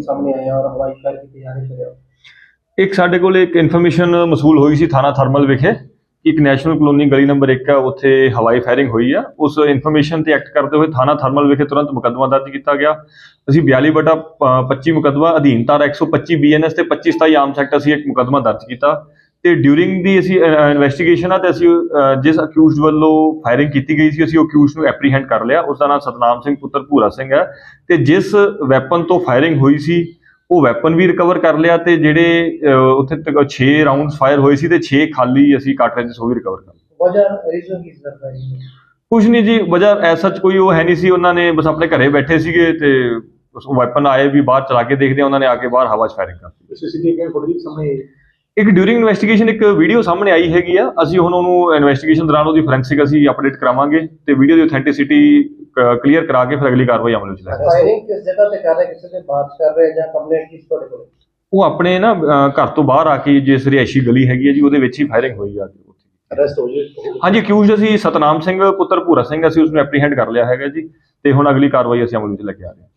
ਸਾਹਮਣੇ ਆਏ ਆ ਔਰ ਹਵਾਈ ਫਾਇਰ ਕੀਤੇ ਜਾ ਰਹੇ ਸੀ ਇੱਕ ਸਾਡੇ ਕੋਲ ਇੱਕ ਇਨਫੋਰਮੇਸ਼ਨ ਮਸੂਲ ਹੋਈ ਸੀ ਥਾਣਾ ਥਰਮਲ ਵਿਖੇ। ਕਿ ਇੱਕ ਨੈਸ਼ਨਲ ਕਲੋਨੀ ਗਲੀ ਨੰਬਰ 1 ਹੈ, ਉੱਥੇ ਹਵਾਈ ਫਾਇਰਿੰਗ ਹੋਈ ਆ। ਉਸ ਇਨਫੋਰਮੇਸ਼ਨ ਤੇ ਐਕਟ ਕਰਦੇ ਹੋਏ ਥਾਣਾ ਥਰਮਲ ਵਿਖੇ ਤੁਰੰਤ ਮੁਕੱਦਮਾ ਦਰਜ ਕੀਤਾ ਗਿਆ। ਅਸੀਂ 42 ਬਟਾ 25 ਮੁਕੱਦਮਾ ਅਧੀਨ ਧਾਰਾ 125 ਬੀਐਨਐਸ ਤੇ 25 27 ਆਰਮਸ ਐਕਟ ਅਸੀਂ ਇੱਕ ਮੁਕੱਦਮਾ ਦਰਜ ਕੀਤਾ। ਤੇ ਡਿਊਰਿੰਗ ਦੀ ਅਸੀਂ ਇਨਵੈਸਟੀਗੇਸ਼ਨ ਆ ਤੇ ਅਸੀਂ ਜਿਸ ਅਕਿਊਜ਼ਡ ਵੱਲੋਂ ਫਾਇਰਿੰਗ ਕੀਤੀ ਗਈ ਸੀ ਅਸੀਂ ਉਹ ਅਕਿਊਜ਼ਡ ਨੂੰ ਐਪਰੀਹੈਂਡ ਕਰ ਲਿਆ। ਉਸ ਦਾ ਨਾਮ ਸਤਨਾਮ ਸਿੰਘ ਪੁੱਤਰ ਭੂਰਾ ਸਿੰਘ ਹੈ। ਤੇ ਜਿਸ ਵੈਪਨ ਤੋਂ ਫਾਇਰਿੰਗ ਹੋਈ ਸੀ ਉਹ ਵੈਪਨ ਵੀ ਰਿਕਵਰ ਕਰ ਲਿਆ ਤੇ ਜਿਹੜੇ ਉੱਥੇ ਤੱਕ 6 ਰਾਉਂਡਸ ਫਾਇਰ ਹੋਏ ਸੀ ਤੇ 6 ਖਾਲੀ ਅਸੀਂ ਕਾਰਟ੍ਰਿਜਸ ਉਹ ਵੀ ਰਿਕਵਰ ਕਰ ਲਏ ਵਜ੍ਹਾ ਰੀਜ਼ਨ ਕੀ ਸਰ ਫਾਇਰਿੰਗ ਕੁਝ ਨਹੀਂ ਜੀ ਵਜ੍ਹਾ ਐਸ ਸੱਚ ਕੋਈ ਉਹ ਹੈ ਨਹੀਂ ਸੀ। ਉਹਨਾਂ ਨੇ ਬਸ ਆਪਣੇ ਘਰੇ ਬੈਠੇ ਸੀਗੇ ਤੇ ਉਸ ਵੈਪਨ ਆਏ ਵੀ ਬਾਹਰ ਚਲਾ ਕੇ ਦੇਖਦੇ ਆ, ਉਹਨਾਂ ਨੇ ਆ ਕੇ ਬਾਹਰ ਹਵਾ 'ਚ ਫਾਇਰਿੰਗ ਕਰਤੀ ਸੀਸੀਟੀਵੀ ਫੁਟੇਜ ਸਾਹਮਣੇ। ਇੱਕ ਡਿਊਰਿੰਗ ਇਨਵੈਸਟੀਗੇਸ਼ਨ ਇੱਕ ਵੀਡੀਓ ਸਾਹਮਣੇ ਆਈ ਹੈਗੀ ਆ ਅਸੀਂ ਹੁਣ ਉਹਨੂੰ ਇਨਵੈਸਟੀਗੇਸ਼ਨ ਦੌਰਾਨ ਉਹਦੀ ਫੋਰੈਂਸਿਕ ਅਸੀਂ ਅਪਡੇਟ ਕਰਾਵਾਂਗੇ ਤੇ ਵੀਡੀਓ ਦੀ ਅਥੈਂਟਿਸਿਟੀ ਕਲੀਅਰ ਕਰਾ ਕੇ ਫਿਰ ਅਗਲੀ ਕਾਰਵਾਈ ਅਮਲ ਵਿੱਚ ਲੈ ਫਾਇਰਿੰਗ ਕਿਸ ਜਗ੍ਹਾ ਤੇ ਕਰ ਰਹੇ ਕਿਸੇ ਦੇ ਬਾਤ ਕਰ ਰਹੇ ਜਾਂ ਕੰਪਲੇਂਟ ਕਿਸ ਤੁਹਾਡੇ ਕੋਲ? ਉਹ ਆਪਣੇ ਨਾ ਘਰ ਤੋਂ ਬਾਹਰ ਆ ਕੇ ਜਿਸ ਰਿਹਾਇਸ਼ੀ ਗਲੀ ਹੈਗੀ ਹੈ ਜੀ ਉਹਦੇ ਵਿੱਚ ਹੀ ਫਾਇਰਿੰਗ ਹੋਈ ਆ ਅਰੈਸਟ ਹੋ ਜੇ। ਹਾਂਜੀ ਅਕਿਊਜ਼ਡ ਅਸੀਂ ਸਤਨਾਮ ਸਿੰਘ ਪੁੱਤਰ ਭੂਰਾ ਸਿੰਘ ਅਸੀਂ ਉਸ ਨੂੰ ਐਪਰੀਹੈਂਡ ਕਰ ਲਿਆ ਹੈਗਾ ਜੀ ਤੇ ਹੁਣ ਅਗਲੀ ਕਾਰਵਾਈ ਅਸੀਂ ਅਮਲ ਵਿੱਚ ਲੈ ਕੇ ਆ ਰਹੇ ਹਾਂ।